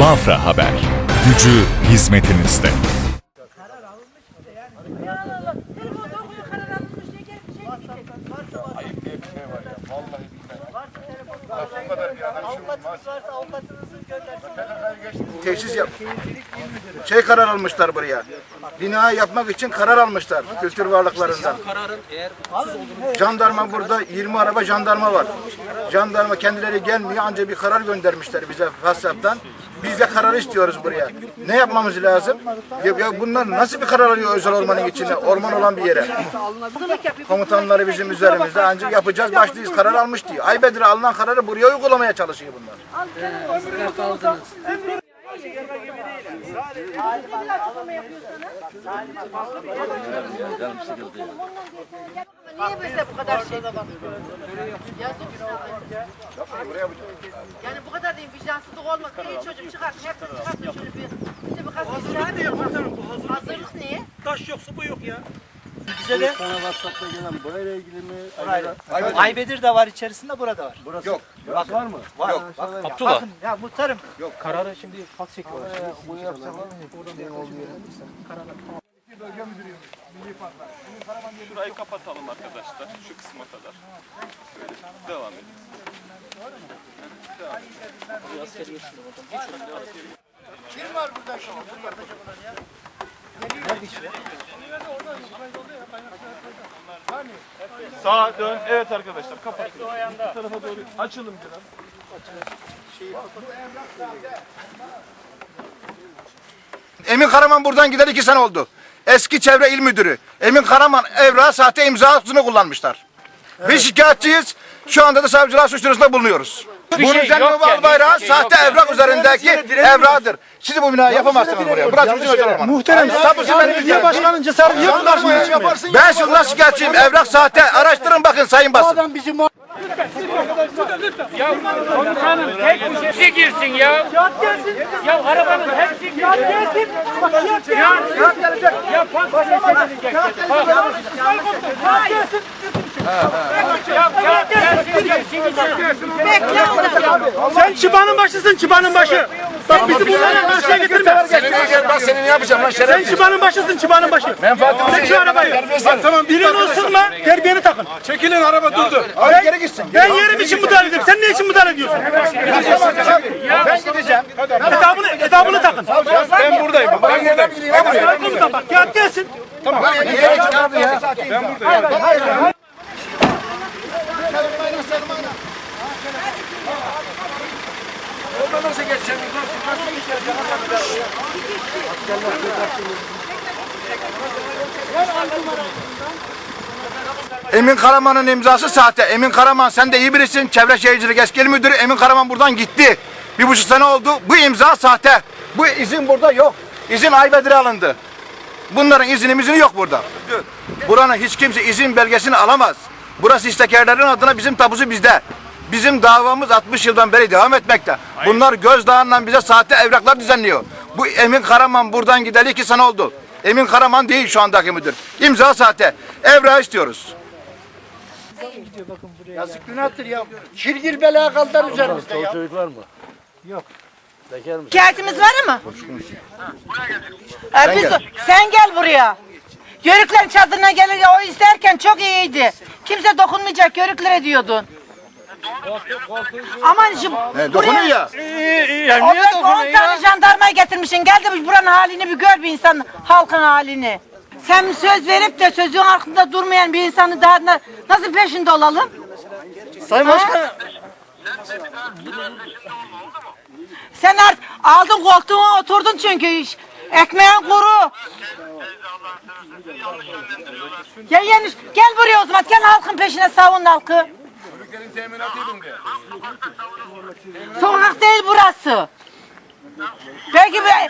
Bafra Haber. Gücü hizmetinizde. Tesis yap. Şey karar almışlar buraya. Bina yapmak için karar almışlar kültür varlıklarından. Jandarma burada 20 araba jandarma var. Jandarma kendileri gelmiyor ancak bir karar göndermişler bize WhatsApp'tan. Biz de karar istiyoruz buraya. Ne yapmamız lazım? Ya, ya bunlar nasıl bir karar alıyor özel ormanın içine, orman olan bir yere? Komutanları bizim üzerimizde ancak yapacağız başlıyız karar almış diyor. Aybedir alınan kararı buraya uygulamaya çalışıyor bunlar. Niye bize bu kadar şey? Yazık sana. Yani bu kadar değil vicdansızlık olmaz. İyi çocuk çıkart. Hepsini çıkartın şöyle bir. Hazırlık değil Hazırlık niye? Taş yok, su bu yok ya. Bize de Sana WhatsApp'ta gelen böyle ilgili mi? Hayır. Aybedir de var içerisinde, burada var. Burası. Yok. Bak, var mı? Var. Abdullah. Bakın ya muhtarım. Kararı şimdi fax çekiyorlar. Bu yapsalar şey olmuyor. Şurayı kapatalım arkadaşlar. Şu kısma kadar. Şöyle devam edelim. Kim var burada şimdi yapacak olan ya? Sağa dön. Evet arkadaşlar kapatın. Bu tarafa doğru açılın biraz. Emin Karaman buradan gider iki sene oldu. Eski çevre il müdürü. Emin Karaman evrağı sahte imzasını kullanmışlar. Biz şikayetçiyiz. Şu anda da savcılığa suç duyurusunda bulunuyoruz. Bunun üzerinde bal bayrağı sahte evrak üzerindeki evrağıdır. Siz bu binayı yapamazsınız buraya. Burası bizim özel orman. Muhterem. Tapusu benim Belediye başkanının cesareti yok mu karşıma çıkmaya? Ben şundan şikayetçiyim. Evrak sahte. Araştırın bakın sayın basın. Hepsi girsin ya. Kağıt gelsin. Ya arabanın hepsi girsin. Kağıt gelsin. Bak kağıt gelsin. Kağıt gelecek. Ya pas gelecek. Kağıt gelsin. Ya kağıt gelsin. Bekle orada. Sen çıbanın başısın, çıbanın başı. Bak bizi bunlara karşıya getirme. Bak seni ne yapacağım lan Sen çıbanın başısın, çıbanın başı. Çek şu arabayı. Bak tamam, birini ısırma, terbiyeni takın. Çekilin araba durdu. Abi geri gitsin. Ben yerim için müdahale ediyorum. Sen ne için müdahale ediyorsun? Ben gideceğim. Edabını, edabını takın. Ben buradayım. Ben buradan gideyim. Komutan bak, kağıt gelsin. Ben buradayım. Emin Karaman'ın imzası sahte. Emin Karaman sen de iyi birisin. Çevre Şehircilik Eski Müdürü Emin Karaman buradan gitti. Bir buçuk sene oldu. Bu imza sahte. Bu izin burada yok. İzin Aybedir'e alındı. Bunların izini mizini yok burada. Buranın hiç kimse izin belgesini alamaz. Burası istekerlerin adına bizim tapusu bizde. Bizim davamız 60 yıldan beri devam etmekte. Bunlar gözdağından bize sahte evraklar düzenliyor. Bu Emin Karaman buradan gideli iki sene oldu. Emin Karaman değil şu andaki müdür. İmza sahte. Evrağı istiyoruz. Yazık günahtır ya. Şirgil bela kaldılar üzerimizde ya. Çocuk var mı? Yok. Bekar mısın? Şikayetimiz var mı? Ee, biz, sen gel buraya. Yörüklerin çadırına gelir ya o izlerken çok iyiydi. Kimse dokunmayacak yörüklere diyordun. Aman şu He, dokunuyor ya. Ya niye 10 tane jandarmayı getirmişsin. Gel de buranın halini bir gör bir insan halkın halini. Sen söz verip de sözün altında durmayan bir insanı daha na- nasıl peşinde olalım? Sayın Başkanım. Sen art, aldın koltuğuna oturdun çünkü iş. Ekmeğin kuru. Ya gel buraya o zaman. Gel halkın peşine savun halkı. Sokak değil burası. Belki be-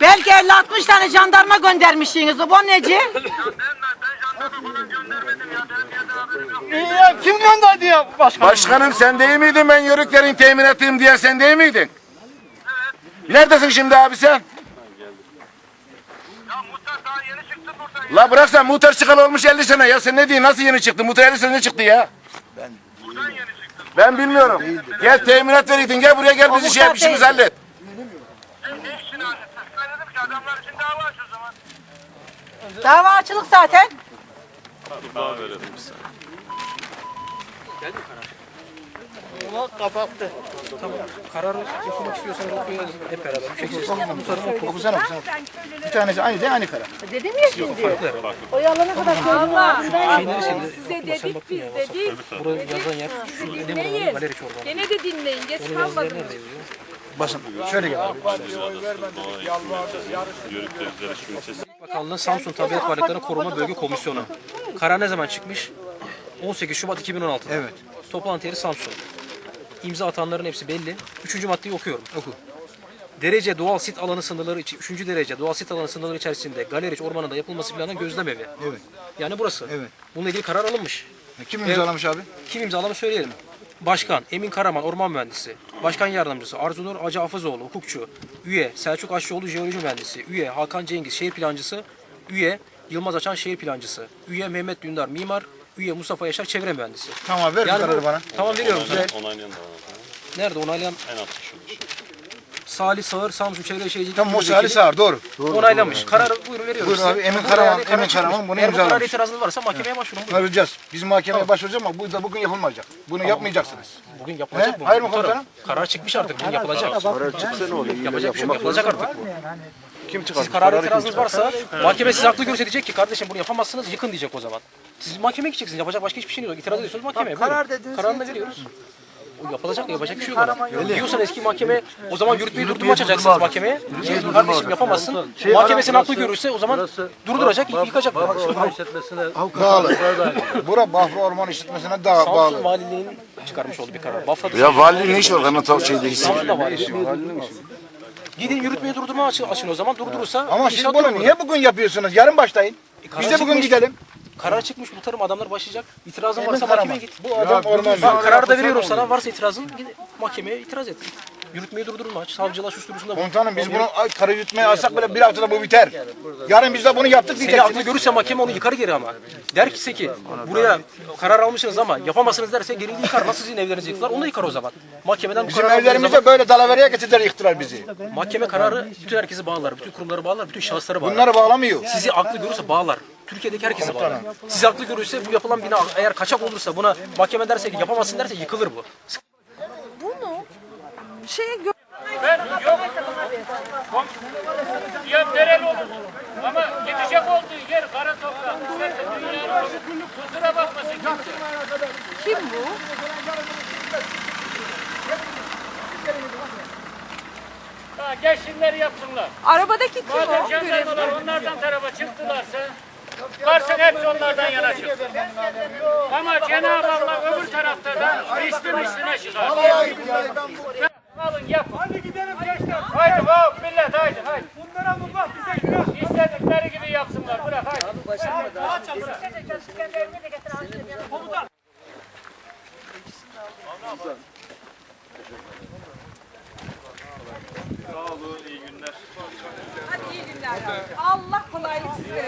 belki 50-60 tane jandarma göndermişsiniz. Bu neci? Kim gönderdi ya başkanım? Başkanım sen değil miydin ben yörüklerin teminatıyım diye sen değil miydin? Neredesin şimdi abi sen? La bırak sen muhtar çıkalı olmuş 50 sene ya sen ne diyorsun nasıl yeni çıktı muhtar 50 sene çıktı ya. Ben bilmiyorum. Gel teminat verirsin. Gel buraya gel bizi şey yap işimizi hallet. Ne işini halledeceğiz? Ben dedim ki adamlar için dava aç zaman. Dava açılık zaten. Daha verelim bir. Geldi karar. Kararı okumak istiyorsanız okuyalım hep beraber. Bu şekilde bu tarafa oku. Okusana okusana. Bir tanesi aynı değil aynı karar. Dedim ya şimdi. Oyalana kadar söyledim. Şeyleri sildi. Size dedik biz dedik. Buraya yazan yer şu. Galeri Çorban. Gene de dinleyin. Geç kalmadınız. Basın. Şöyle gel abi. Bakanlığı Samsun Tabiat Varlıkları Koruma Bölge Komisyonu. Karar ne zaman çıkmış? 18 Şubat 2016. Evet. Toplantı yeri Samsun. İmza atanların hepsi belli. Üçüncü maddeyi okuyorum. Oku. Derece doğal sit alanı sınırları için, üçüncü derece doğal sit alanı sınırları içerisinde Galeriç Ormanı'nda yapılması planlanan gözlem evi. Evet. Yani burası. Evet. Bununla ilgili karar alınmış. Kim imzalamış abi? Kim imzalamış söyleyelim. Başkan Emin Karaman Orman Mühendisi. Başkan Yardımcısı Arzunur Acı Hafızoğlu Hukukçu. Üye Selçuk Aşçıoğlu Jeoloji Mühendisi. Üye Hakan Cengiz Şehir Plancısı. Üye Yılmaz Açan Şehir Plancısı. Üye Mehmet Dündar Mimar. Üye Mustafa Yaşar Çevre Mühendisi. Tamam ver bu Yani kararı bu- bana. Tamam veriyorum sana. Onaylayan da var. Nerede onaylayan? En altta şu. Salih Sağır Samsun Çevre Şehircilik Tamam o Salih Sağır doğru. Onaylamış. Kararı buyurun veriyoruz. Buyurun size. abi, Emin Karaman- karar Emin. Karaman bunu Eğer bu karara imzalamış. itirazınız varsa mahkemeye başvurun. Buyurun. Arayacağız. Biz mahkemeye başvuracağız ama bu da bugün yapılmayacak. Bunu yapmayacaksınız. Bugün yapılacak He? bu. Hayır mı Muhtarım. komutanım? Karar çıkmış artık. Bugün yapılacak. Karar çıksa ne oluyor? Yapacak bir şey yok. Yapılacak artık bu. Kim çıkar? Siz karar itirazınız varsa mahkeme sizi haklı görse diyecek ki kardeşim bunu yapamazsınız yıkın diyecek o zaman. Siz mahkemeye gideceksiniz. Yapacak başka hiçbir şey yok. İtiraz ediyorsunuz mahkemeye. Karar dediniz. Kararını da veriyoruz. O yapılacak da yapacak bir şey yok. ona. Diyorsan eski mahkeme o zaman yürütmeyi durdurma açacaksınız mahkemeye. Diyeceksiniz, kardeşim yapamazsın. Mahkemesini haklı görürse o zaman durduracak, yıkacak. Bağlı. Bura Bafra Orman İşletmesi'ne daha Samsun bağlı. Valiliğinin çıkarmış olduğu bir karar. Bafra'da Ya valinin ne işi var? Kanal tavuk şey değil. Samsun'da var. Gidin yürütmeyi durdurma açın, açın o zaman. Durdurursa Ama siz inşaat bunu durur. niye bugün yapıyorsunuz? Yarın başlayın. karar Biz de bugün çıkmış. gidelim. Karar çıkmış muhtarım adamlar başlayacak. İtirazın Emin varsa Karaman. mahkemeye git. Bu adam orman Bak kararı da veriyorum sana. Varsa itirazın git mahkemeye itiraz et. Yürütmeyi durdurma aç. Duyurusunda bulun. Komutanım biz bunu karı yutmaya alsak bile bir haftada bu biter. Yarın biz de bunu yaptık Seni haklı görürse mahkeme onu yıkar geri ama. Der ki ki buraya karar almışsınız ama yapamazsınız derse geri yıkar. Nasıl sizin evlerinizi yıktılar onu da yıkar o zaman. Mahkemeden bu Bizim karar aldığınız evlerimize böyle dalavereye getirdiler yıktılar bizi. zaman mahkeme kararı bütün herkesi bağlar. Bütün kurumları bağlar. Bütün şahısları bağlar. Bunları bağlamıyor. Sizi aklı görürse bağlar. Türkiye'deki herkesi bağlar. Sizi aklı görürse bu yapılan bina eğer kaçak olursa buna mahkeme derse ki yapamazsın derse yıkılır bu. Ya nereli olur? Ama gidecek olduğu yer kara toprak. Dünyanın kusura bakmasın kimse. Kim bu? Ha, gelsinler yapsınlar. Arabadaki kim Madem o? jandarmalar Görevli. onlardan tarafa çıktılarsa varsın hepsi onlardan yana çıksın. Ama Cenab-ı Allah öbür tarafta da misli misline çıkar. Alın yapın. Hadi gidelim gençler. Haydi hop millet haydi haydi. Bunlara bu bak bize günah. İstedikleri gibi yapsınlar bırak haydi. Sağ olun, iyi günler. Hadi iyi günler. Allah kolaylık sizlere.